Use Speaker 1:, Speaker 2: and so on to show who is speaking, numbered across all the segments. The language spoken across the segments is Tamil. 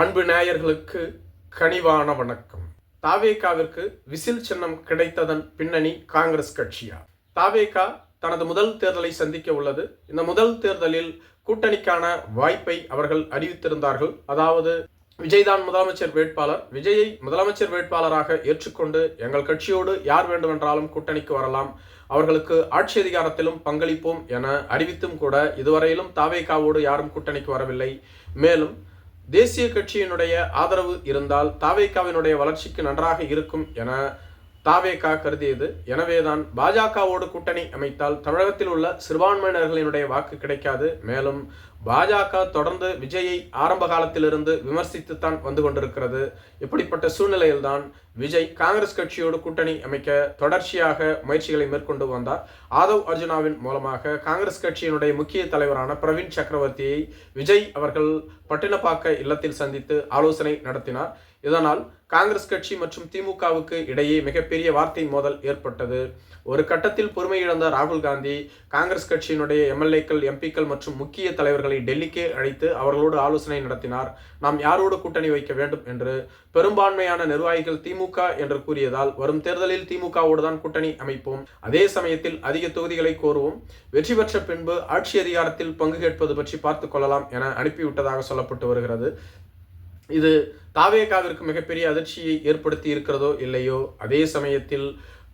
Speaker 1: அன்பு நேயர்களுக்கு கனிவான வணக்கம். தாவேகாவிற்கு விசில் சின்னம் கிடைத்ததன் பின்னணி காங்கிரஸ் கட்சியா? தாவேகா தனது முதல் தேர்தலை சந்திக்க உள்ளது. இந்த முதல் தேர்தலில் கூட்டணிக்கான வாய்ப்பை அவர்கள் அறிவித்திருந்தார்கள். அதாவது விஜய்தான் முதலமைச்சர் வேட்பாளர். விஜயை முதலமைச்சர் வேட்பாளராக ஏற்றுக்கொண்டு எங்கள் கட்சியோடு யார் வேண்டுமென்றாலும் கூட்டணிக்கு வரலாம். அவர்களுக்கு ஆட்சி அதிகாரத்திலும் பங்களிப்போம் என அறிவித்தும் கூட இதுவரையிலும் தாவேகாவோடு யாரும் கூட்டணிக்கு வரவில்லை. மேலும் தேசிய கட்சியினுடைய ஆதரவு இருந்தால் தாவேக்காவினுடைய வளர்ச்சிக்கு நன்றாக இருக்கும் என தாவேகா கருதியது. எனவேதான் பாஜகவோடு கூட்டணி அமைத்தால் தமிழகத்தில் உள்ள சிறுபான்மையினர்களினுடைய வாக்கு கிடைக்காது. மேலும் பாஜக தொடர்ந்து விஜயை ஆரம்ப காலத்திலிருந்து விமர்சித்துத்தான் வந்து கொண்டிருக்கிறது. இப்படிப்பட்ட சூழ்நிலையில்தான் விஜய் காங்கிரஸ் கட்சியோடு கூட்டணி அமைக்க தொடர்ச்சியாக முயற்சிகளை மேற்கொண்டு வந்தார். ஆதவ் அர்ஜுனாவின் மூலமாக காங்கிரஸ் கட்சியினுடைய முக்கிய தலைவரான பிரவீன் சக்கரவர்த்தியை விஜய் அவர்கள் பட்டினப்பாக்க இல்லத்தில் சந்தித்து ஆலோசனை நடத்தினார். இதனால் காங்கிரஸ் கட்சி மற்றும் திமுகவுக்கு இடையே மிகப்பெரிய வார்த்தை மோதல் ஏற்பட்டது. ஒரு கட்டத்தில் பொறுமை இழந்த ராகுல் காந்தி காங்கிரஸ் கட்சியினுடைய எம்எல்ஏக்கள் எம்பிக்கள் மற்றும் முக்கிய தலைவர்களை டெல்லிக்கே அழைத்து அவர்களோடு ஆலோசனை நடத்தினார். நாம் யாரோடு கூட்டணி வைக்க வேண்டும் என்று பெரும்பான்மையான நிர்வாகிகள் திமுக என்று கூறியதால் வரும் தேர்தலில் திமுகவோடு தான் கூட்டணி அமைப்போம். அதே சமயத்தில் அதிக தொகுதிகளை கோருவோம். வெற்றி பெற்ற பின்பு ஆட்சி அதிகாரத்தில் பங்கு கேட்பது பற்றி பார்த்துக் கொள்ளலாம் என அனுப்பிவிட்டதாக சொல்லப்பட்டு வருகிறது. இது தாவேகாவிற்கு மிகப்பெரிய அதிர்ச்சியை ஏற்படுத்தி இருக்கிறதோ இல்லையோ? அதே சமயத்தில்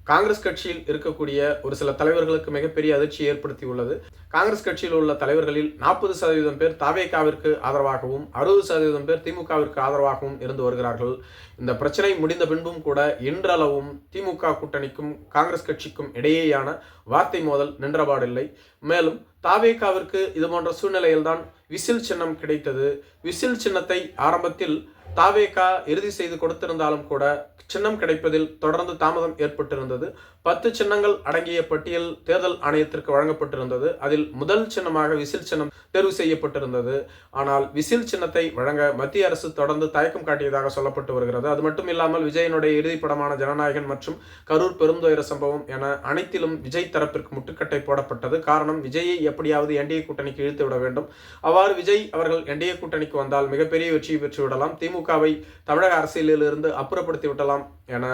Speaker 1: காங்கிரஸ் கட்சியில் இருக்கக்கூடிய ஒரு சில தலைவர்களுக்கு மிகப்பெரிய அதிர்ச்சி ஏற்படுத்தி உள்ளது காங்கிரஸ் கட்சியில் உள்ள தலைவர்களில் நாற்பது சதவீதம் பேர் தாவேகாவிற்கு ஆதரவாகவும் அறுபது சதவீதம் பேர் திமுகவிற்கு ஆதரவாகவும் இருந்து வருகிறார்கள். இந்த பிரச்சனை முடிந்த பின்பும் கூட இன்றளவும் திமுக கூட்டணிக்கும் காங்கிரஸ் கட்சிக்கும் இடையேயான வார்த்தை மோதல் நின்றபாடில்லை மேலும் தாவேகாவிற்கு இது போன்ற சூழ்நிலையில்தான் விசில் சின்னம் கிடைத்தது. விசில் சின்னத்தை ஆரம்பத்தில் தாவேகா இறுதி செய்து கொடுத்திருந்தாலும் கூட சின்னம் கிடைப்பதில் தொடர்ந்து தாமதம் ஏற்பட்டிருந்தது. பத்து சின்னங்கள் அடங்கிய பட்டியல் தேர்தல் ஆணையத்திற்கு வழங்கப்பட்டிருந்தது. அதில் முதல் சின்னமாக விசில் சின்னம் தேர்வு செய்யப்பட்டிருந்தது. ஆனால் விசில் சின்னத்தை வழங்க மத்திய அரசு தொடர்ந்து தயக்கம் காட்டியதாக சொல்லப்பட்டு வருகிறது. அது மட்டும் இல்லாமல் விஜயனுடைய இறுதி படமான ஜனநாயகன் மற்றும் கரூர் பெருந்துயர சம்பவம் என அனைத்திலும் விஜய் தரப்பிற்கு முட்டுக்கட்டை போடப்பட்டது. காரணம் விஜயை எப்படியாவது என்டிஏ கூட்டணிக்கு இழுத்து விட வேண்டும். அவ்வாறு விஜய் அவர்கள் என்டிஏ கூட்டணிக்கு வந்தால் மிகப்பெரிய வெற்றியை பெற்றுவிடலாம். திமுக திமுகவை தமிழக அரசியலிலிருந்து அப்புறப்படுத்தி விடலாம் என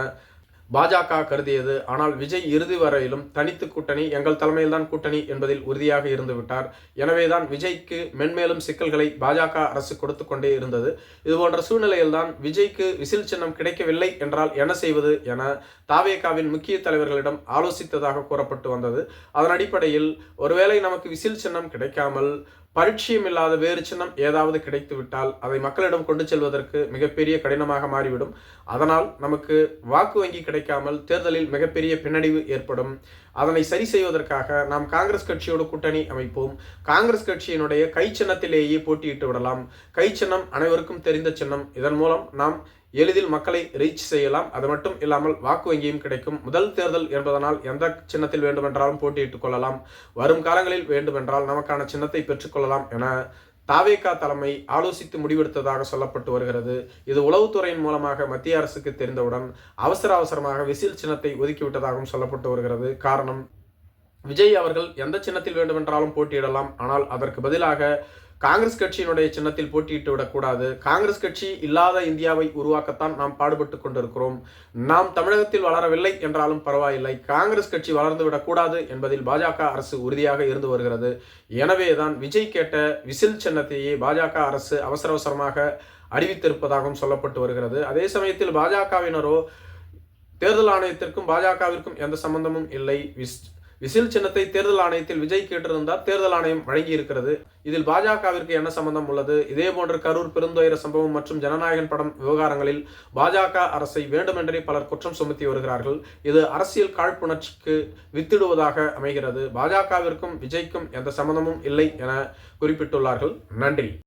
Speaker 1: பாஜக கருதியது. ஆனால் விஜய் இறுதி வரையிலும் தனித்து கூட்டணி எங்கள் தலைமையில்தான் கூட்டணி என்பதில் உறுதியாக இருந்துவிட்டார் எனவேதான் விஜய்க்கு மென்மேலும் சிக்கல்களை பாஜக அரசு கொடுத்து கொண்டே இருந்தது. இது போன்ற சூழ்நிலையில்தான் விஜய்க்கு விசில் சின்னம் கிடைக்கவில்லை என்றால் என்ன செய்வது என தாவேகாவின் முக்கிய தலைவர்களிடம் ஆலோசித்ததாக கூறப்பட்டு வந்தது. அதன் அடிப்படையில் ஒருவேளை நமக்கு விசில் சின்னம் கிடைக்காமல் பரிட்சயம் இல்லாத வேறு சின்னம் ஏதாவது கிடைத்துவிட்டால் அதை மக்களிடம் கொண்டு செல்வதற்கு மிகப்பெரிய கடினமாக மாறிவிடும். அதனால் நமக்கு வாக்கு வங்கி கிடைக்காமல் தேர்தலில் மிகப்பெரிய பின்னடைவு ஏற்படும். அதனை சரி செய்வதற்காக நாம் காங்கிரஸ் கட்சியோடு கூட்டணி அமைப்போம். காங்கிரஸ் கட்சியினுடைய கை சின்னத்திலேயே போட்டியிட்டு விடலாம். கை சின்னம் அனைவருக்கும் தெரிந்த சின்னம். இதன் மூலம் நாம் எளிதில் மக்களை ரீச் செய்யலாம். அது மட்டும் இல்லாமல் வாக்கு வங்கியும் கிடைக்கும். முதல் தேர்தல் என்பதனால் எந்த சின்னத்தில் வேண்டுமென்றாலும் போட்டியிட்டுக் கொள்ளலாம். வரும் காலங்களில் வேண்டுமென்றால் நமக்கான சின்னத்தை பெற்றுக்கொள்ளலாம் என தாவேகா தலைமை ஆலோசித்து முடிவெடுத்ததாக சொல்லப்பட்டு வருகிறது. இது உளவுத்துறையின் மூலமாக மத்திய அரசுக்கு தெரிந்தவுடன் அவசர அவசரமாக விசில் சின்னத்தை ஒதுக்கிவிட்டதாகவும் சொல்லப்பட்டு வருகிறது. காரணம் விஜய் அவர்கள் எந்த சின்னத்தில் வேண்டுமென்றாலும் போட்டியிடலாம். ஆனால் அதற்கு பதிலாக காங்கிரஸ் கட்சியினுடைய சின்னத்தில் போட்டியிட்டு விடக்கூடாது. காங்கிரஸ் கட்சி இல்லாத இந்தியாவை உருவாக்கத்தான் நாம் பாடுபட்டு கொண்டிருக்கிறோம். நாம் தமிழகத்தில் வளரவில்லை என்றாலும் பரவாயில்லை. காங்கிரஸ் கட்சி வளர்ந்து விடக்கூடாது என்பதில் பாஜக அரசு உறுதியாக இருந்து வருகிறது. எனவேதான் விஜய் கேட்ட விசில் சின்னத்தையே பாஜக அரசு அவசர அவசரமாக அறிவித்திருப்பதாகவும் சொல்லப்பட்டு வருகிறது. அதே சமயத்தில் பாஜகவினரோ தேர்தல் ஆணையத்திற்கும் பாஜகவிற்கும் எந்த சம்பந்தமும் இல்லை. விஸ் விசில் சின்னத்தை தேர்தல் ஆணையத்தில் விஜய் கேட்டிருந்தால் தேர்தல் ஆணையம் வழங்கி இருக்கிறது. இதில் பாஜகவிற்கு என்ன சம்பந்தம் உள்ளது? இதே போன்ற கரூர் பெருந்துயர சம்பவம் மற்றும் ஜனநாயகன் படம் விவகாரங்களில் பாஜக அரசை வேண்டுமென்றே பலர் குற்றம் சுமத்தி வருகிறார்கள். இது அரசியல் காழ்ப்புணர்ச்சிக்கு வித்திடுவதாக அமைகிறது. பாஜகவிற்கும் விஜய்க்கும் எந்த சம்பந்தமும் இல்லை என குறிப்பிட்டுள்ளார்கள். நன்றி.